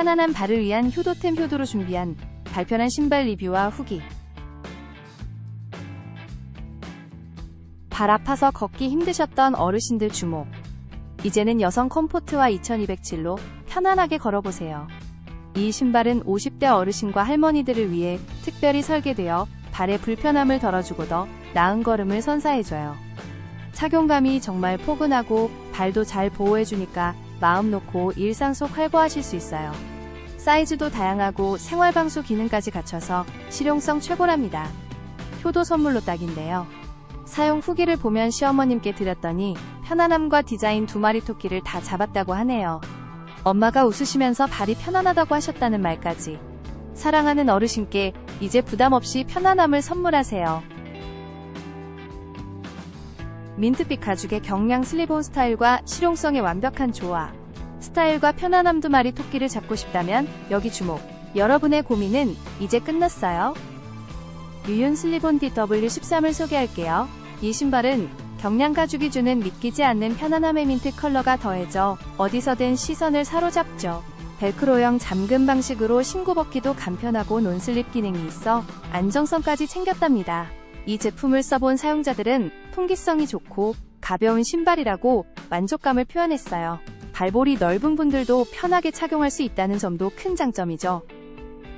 편안한 발을 위한 효도템 효도로 준비한 발편한 신발 리뷰와 후기. 발 아파서 걷기 힘드셨던 어르신들 주목. 이제는 여성 컴포트와 2207로 편안하게 걸어보세요. 이 신발은 50대 어르신과 할머니들을 위해 특별히 설계되어 발의 불편함을 덜어주고 더 나은 걸음을 선사해줘요. 착용감이 정말 포근하고 발도 잘 보호해주니까 마음 놓고 일상 속 활보하실 수 있어요. 사이즈도 다양하고 생활방수 기능까지 갖춰서 실용성 최고랍니다. 효도 선물로 딱인데요. 사용 후기를 보면 시어머님께 드렸더니 편안함과 디자인 두 마리 토끼를 다 잡았다고 하네요. 엄마가 웃으시면서 발이 편안하다고 하셨다는 말까지. 사랑하는 어르신께 이제 부담 없이 편안함을 선물하세요. 민트빛 가죽의 경량 슬리본 스타일과 실용성의 완벽한 조화. 스타일과 편안함 두 마리 토끼를 잡고 싶다면 여기 주목. 여러분의 고민은 이제 끝났어요. 유윤 슬리본 DW13을 소개할게요. 이 신발은 경량 가죽이 주는 믿기지 않는 편안함의 민트 컬러가 더해져 어디서든 시선을 사로잡죠. 벨크로형 잠금 방식으로 신고 벗기도 간편하고 논슬립 기능이 있어 안정성까지 챙겼답니다. 이 제품을 써본 사용자들은 통기성이 좋고 가벼운 신발이라고 만족감을 표현했어요. 발볼이 넓은 분들도 편하게 착용할 수 있다는 점도 큰 장점이죠.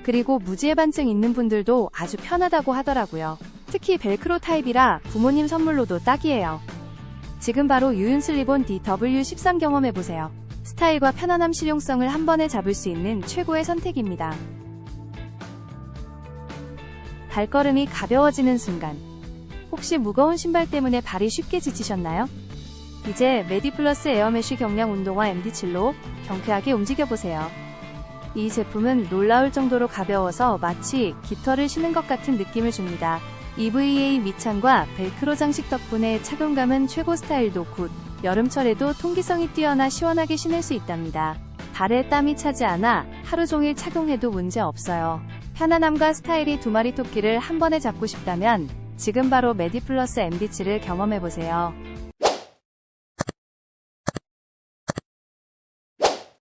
그리고 무지해 반증 있는 분들도 아주 편하다고 하더라고요. 특히 벨크로 타입이라 부모님 선물로도 딱이에요. 지금 바로 유윤 슬리본 DW13 경험해보세요. 스타일과 편안함 실용성을 한 번에 잡을 수 있는 최고의 선택입니다. 발걸음이 가벼워지는 순간. 혹시 무거운 신발 때문에 발이 쉽게 지치셨나요? 이제 메디플러스 에어메쉬 경량 운동화 MD7로 경쾌하게 움직여보세요. 이 제품은 놀라울 정도로 가벼워서 마치 깃털을 신은 것 같은 느낌을 줍니다. EVA 밑창과 벨크로 장식 덕분에 착용감은 최고 스타일도 굿. 여름철에도 통기성이 뛰어나 시원하게 신을 수 있답니다. 발에 땀이 차지 않아 하루 종일 착용해도 문제 없어요. 편안함과 스타일이 두 마리 토끼를 한 번에 잡고 싶다면 지금 바로 메디플러스 MD7을 경험해보세요.